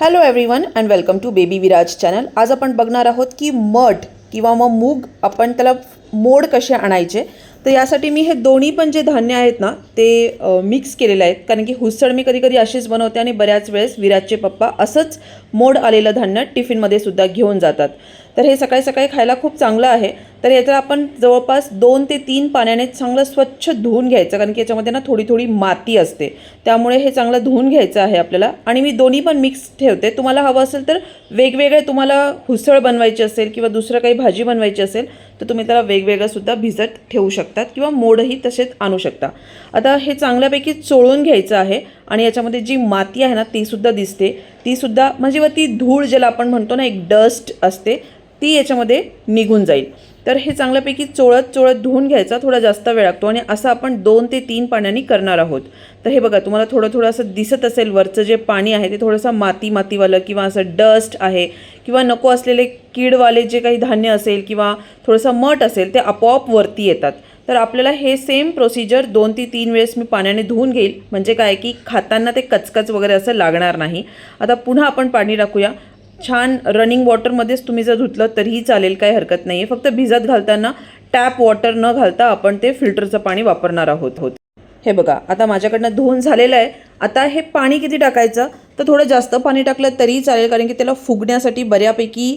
Hello everyone and welcome to baby Viraj channel आज आपण बघणार आहोत की मठ किंवा मग मूग आपण त्याला मोड कसे आणायचे? तर यासाठी मी हे दोन्ही पण जे धान्य आहेत ना ते मिक्स केलेले आहेत. कारण की हुसळ मी कधी कधी अशीच बनवते आणि बऱ्याच वेळेस विराजचे पप्पा असंच मोड आलेलं धान्य टिफिनमध्ये सुद्धा घेऊन जातात. तर हे सकाळी सकाळी खायला खूप चांगलं आहे. तर याचं आपण जवळपास दोन ते तीन पाण्याने चांगलं स्वच्छ धुवून घ्यायचं. कारण की याच्यामध्ये ना थोडी थोडी माती असते. त्यामुळे हे चांगलं धुवून घ्यायचं आहे आपल्याला. आणि मी दोन्ही पण मिक्स ठेवते. तुम्हाला हवं असेल तर वेगवेगळे तुम्हाला हुसळ बनवायची असेल किंवा दुसरं काही भाजी बनवायची असेल तर तुम्ही त्याला वेगवेगळंसुद्धा भिजत ठेवू शकतात किंवा मोडही तसेच आणू शकता. आता हे चांगल्यापैकी चोळून घ्यायचं आहे आणि याच्यामध्ये जी माती आहे ना तीसुद्धा दिसते. तीसुद्धा म्हणजे व ती धूळ ज्याला आपण म्हणतो ना एक डस्ट असते ती याच्यामध्ये निघून जाईल. तर हे चांगल्यापैकी चोळत चोळत धुवून घ्यायचा थोडा जास्त वेळ लागतो आणि असं आपण दोन ते तीन पाण्याने करणार आहोत. तर हे बघा तुम्हाला थोडं थोडं असं दिसत असेल वरचं जे पाणी आहे ते थोडंसं माती मातीवालं किंवा असं डस्ट आहे किंवा नको असलेले कीडवाले जे काही धान्य असेल किंवा थोडंसं मठ असेल ते आपोआप वरती येतात. तर आपल्याला हे सेम प्रोसिजर दोन ते तीन वेळेस मी पाण्याने धुवून घेईल. म्हणजे काय की खाताना ते कचकच वगैरे असं लागणार नाही. आता पुन्हा आपण पाणी टाकूया. छान रनिंग वॉटरमध्येच तुम्ही जर धुतलं तरीही चालेल काही हरकत नाही आहे फक्त भिजत घालताना टॅप वॉटर न घालता आपण ते फिल्टरचं पाणी वापरणार आहोत होत. हे बघा आता माझ्याकडनं धुवून झालेलं आहे. आता हे पाणी किती टाकायचं? तर थोडं जास्त पाणी टाकलं तरीही चालेल कारण की त्याला फुगण्यासाठी बऱ्यापैकी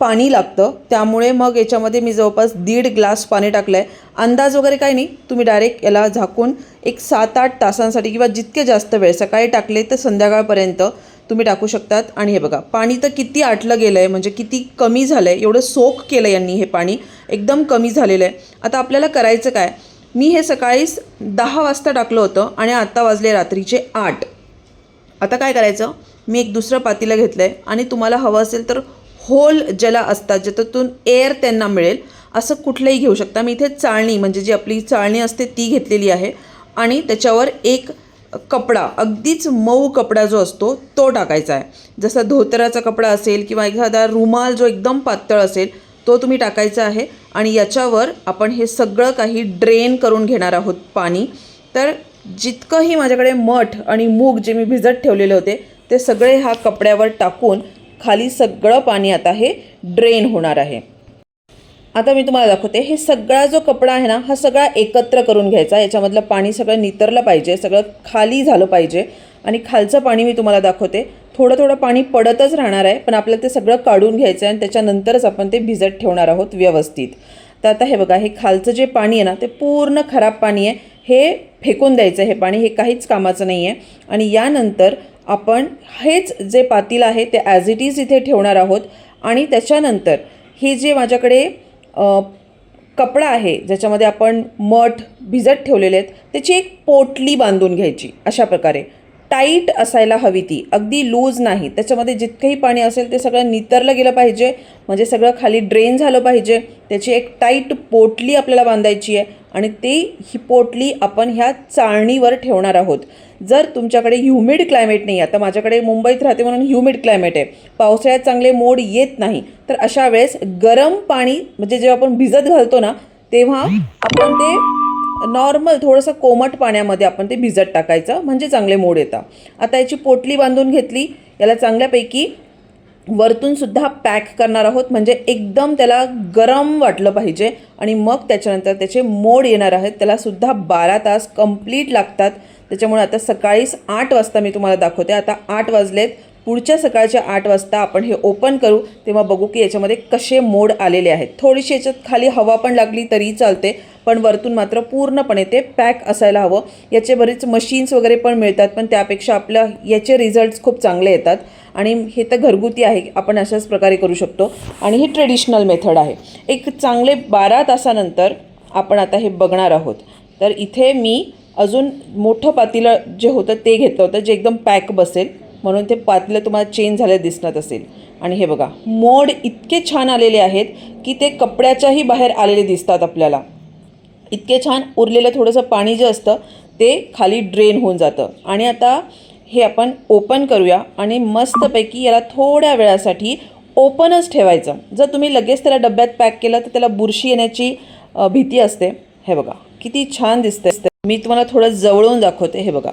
पाणी लागतं. त्यामुळे मग याच्यामध्ये मी जवळपास दीड ग्लास पाणी टाकलं आहे अंदाज वगैरे काही नाही. तुम्ही डायरेक्ट याला झाकून एक सात आठ तासांसाठी किंवा जितके जास्त वेळ सकाळी टाकले तर संध्याकाळपर्यंत तुम्ही टाकू शकतात. आणि हे बघा पाणी तर किती आटलं गेलं आहे म्हणजे किती कमी झालं आहे एवढं सोक केलं यांनी हे पाणी. एकदम कमी झालेलं आहे आता आपल्याला करायचं काय? मी हे सकाळीच दहा वाजता टाकलं होतं आणि आत्ता वाजले रात्रीचे आठ. आता काय करायचं? मी एक दुसरं पातीलं घेतलं आहे आणि तुम्हाला हवं असेल तर होल ज्याला असतात ज्याच्यातून एअर त्यांना मिळेल असं कुठलंही घेऊ शकता. मी इथे चाळणी म्हणजे जी आपली चाळणी असते ती घेतलेली आहे. आणि त्याच्यावर एक कपडा अगदीच मऊ कपडा जो असतो तो टाकायचा आहे. जसा धोतराचा कपडा असेल किंवा एखादा रुमाल जो एकदम पातळ असेल तो तुम्ही टाकायचा आहे आणि याच्यावर आपण हे सगळं काही ड्रेन करून घेणार आहोत पाणी. तर जितकंही माझ्याकडे मठ आणि मूग जे मी भिजत ठेवलेले होते ते सगळे ह्या कपड्यावर टाकून खाली सगळं पाणी आता हे ड्रेन होणार आहे. आता मी तुम्हाला दाखवते हे सगळा जो कपडा आहे ना हा सगळा एकत्र करून घ्यायचा याच्यामधलं पाणी सगळं नितरलं पाहिजे सगळं खाली झालं पाहिजे. आणि खालचं पाणी मी तुम्हाला दाखवते. थोडं थोडं पाणी पडतच राहणार आहे पण आपल्याला ते सगळं काढून घ्यायचं आहे आणि त्याच्यानंतरच आपण ते भिजत ठेवणार आहोत व्यवस्थित. तर आता हे बघा हे खालचं जे पाणी आहे ना ते पूर्ण खराब पाणी आहे. हे फेकून द्यायचं हे पाणी हे काहीच कामाचं नाही आहे. आणि यानंतर आपण हेच जे पातील आहे ते ॲज इट इज इथे ठेवणार आहोत. आणि त्याच्यानंतर हे जे माझ्याकडे कपडा आहे ज्याच्यामध्ये आपण मठ भिजत ठेवलेले आहेत त्याची एक पोटली बांधून घ्यायची अशा प्रकारे. टाईट असायला हवी ती. अगदी लूज नाही. त्याच्यामध्ये जितकंही पाणी असेल ते सगळं नितरलं गेलं पाहिजे. म्हणजे सगळं खाली ड्रेन झालं पाहिजे. त्याची एक टाईट पोटली आपल्याला बांधायची आहे आणि ती ही पोटली आपण ह्या चाळणीवर ठेवणार आहोत. जर तुमच्याकडे ह्युमिड क्लायमेट नाही आता माझ्याकडे मुंबईत राहते म्हणून ह्युमिड क्लायमेट आहे. पावसाळ्यात चांगले मोड येत नाही. तर अशा वेळेस गरम पाणी म्हणजे जेव्हा आपण भिजत घालतो ना तेव्हा आपण ते नॉर्मल थोडंसं कोमट पाण्यामध्ये आपण ते भिजत टाकायचं म्हणजे चांगले मोड येतात. आता याची पोटली बांधून घेतली याला चांगल्यापैकी वरतूनसुद्धा पॅक करणार आहोत म्हणजे एकदम त्याला गरम वाटलं पाहिजे आणि मग त्याच्यानंतर त्याचे मोड येणार आहेत. त्यालासुद्धा बारा तास कंप्लीट लागतात. त्याच्यामुळे आता सकाळीच आठ वाजता मी तुम्हाला दाखवते. आता आठ वाजलेत. पुढच्या सकाळच्या आठ वाजता आपण हे ओपन करू तेव्हा बघू की याच्यामध्ये कसे मोड आलेले आहेत. थोडीशी याच्यात खाली हवा पण लागली तरी चालते पण वरतून मात्र पूर्णपणे ते पॅक असायला हवं. याचे बरेच मशीन्स वगैरे पण मिळतात पण त्यापेक्षा आपल्या याचे रिझल्ट्स खूप चांगले येतात. आणि हे तर घरगुती आहे आपण अशाच प्रकारे करू शकतो. आणि ही ट्रेडिशनल मेथड आहे. एक चांगले बारा तासानंतर आपण आता हे बघणार आहोत. तर इथे मी अजून मोठं पातीलं जे होतं ते घेतलं होतं जे एकदम पॅक बसेल. म्हणून ते पातलं तुम्हाला चेंज झालं दिसणार असेल. आणि हे बघा मोड इतके छान आलेले आहेत की ते कपड्याच्याही बाहेर आलेले दिसतात आपल्याला. इतके छान उरलेलं थोडंसं पाणी जे असतं ते खाली ड्रेन होऊन जातं. आणि आता हे आपण ओपन करूया आणि मस्तपैकी याला थोड्या वेळासाठी ओपनच ठेवायचं. जर तुम्ही लगेच त्याला डब्यात पॅक केलं तर त्याला बुरशी येण्याची भीती असते. हे बघा किती छान दिसते मी तुम्हाला थोडं जवळून दाखवते. हे बघा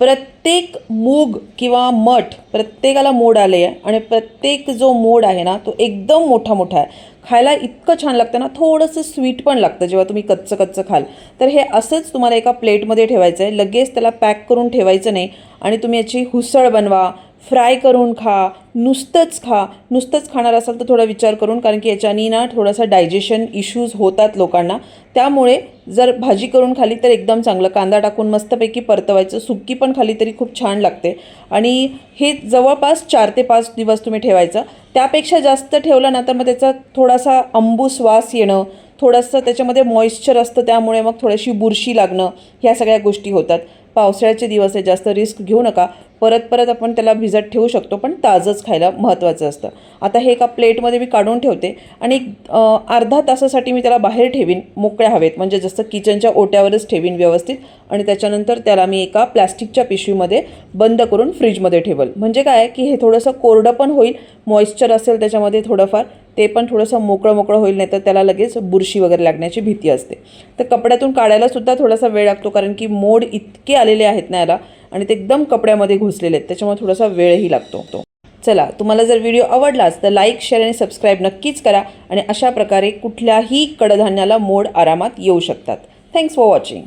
प्रत्येक मूग किंवा मठ प्रत्येकाला मोड आले आहे आणि प्रत्येक जो मोड आहे ना तो एकदम मोठा मोठा आहे. खायला इतकं छान लागतं ना थोडंसं स्वीट पण लागतं जेव्हा तुम्ही कच्चं कच्चं खाल. तर हे असंच तुम्हाला एका प्लेटमध्ये ठेवायचं आहे लगेच त्याला पॅक करून ठेवायचं नाही आणि तुम्ही याची हुसळ बनवा फ्राय करून खा नुसतंच खा. नुसतंच खाणार असाल तर थोडा विचार करून कारण की याच्यानी ना थोडासा डायजेशन इश्यूज होतात लोकांना. त्यामुळे जर भाजी करून खाली तर एकदम चांगलं. कांदा टाकून मस्तपैकी परतवायचं. सुक्की पण खाली तरी खूप छान लागते. आणि हे जवळपास चार ते पाच दिवस तुम्ही ठेवायचं. त्यापेक्षा जास्त ठेवलं ना तर मग त्याचा थोडासा अंबू श्वास येणं थोडंसं त्याच्यामध्ये मॉइश्चर असतं त्यामुळे मग थोडीशी बुरशी लागणं ह्या सगळ्या गोष्टी होतात. पावसाळ्याचे दिवस आहे जास्त रिस्क घेऊ नका. परत परत आपण त्याला भिजत ठेवू शकतो पण ताजंच खायला महत्त्वाचं असतं. आता हे एका प्लेटमध्ये मी काढून ठेवते आणि एक, अर्धा तासासाठी मी त्याला बाहेर ठेवीन मोकळ्या हवेत. म्हणजे जसं किचनच्या ओट्यावरच ठेवीन व्यवस्थित आणि त्याच्यानंतर त्याला मी एका प्लॅस्टिकच्या पिशवीमध्ये बंद करून फ्रीजमध्ये ठेवल. म्हणजे काय की हे थोडंसं कोरडं पण होईल मॉइश्चर असेल त्याच्यामध्ये थोडंफार ते पण थोडंसं मोकळं मोकळं होईल नाही तर त्याला लगेच बुरशी वगैरे लागण्याची भीती असते. तर कपड्यातून काढायला सुद्धा थोडासा वेळ लागतो कारण की मोड इतके आलेले आहेत ना याला आणि ते एकदम कपड्यामध्ये घुसलेले आहेत त्याच्यामुळे थोडासा वेळही लागतो तो. चला तुम्हाला जर व्हिडिओ आवडलाच तर लाईक शेअर आणि सबस्क्राईब नक्कीच करा आणि अशा प्रकारे कुठल्याही कडधान्याला मोड आरामात येऊ शकतात. Thanks for watching.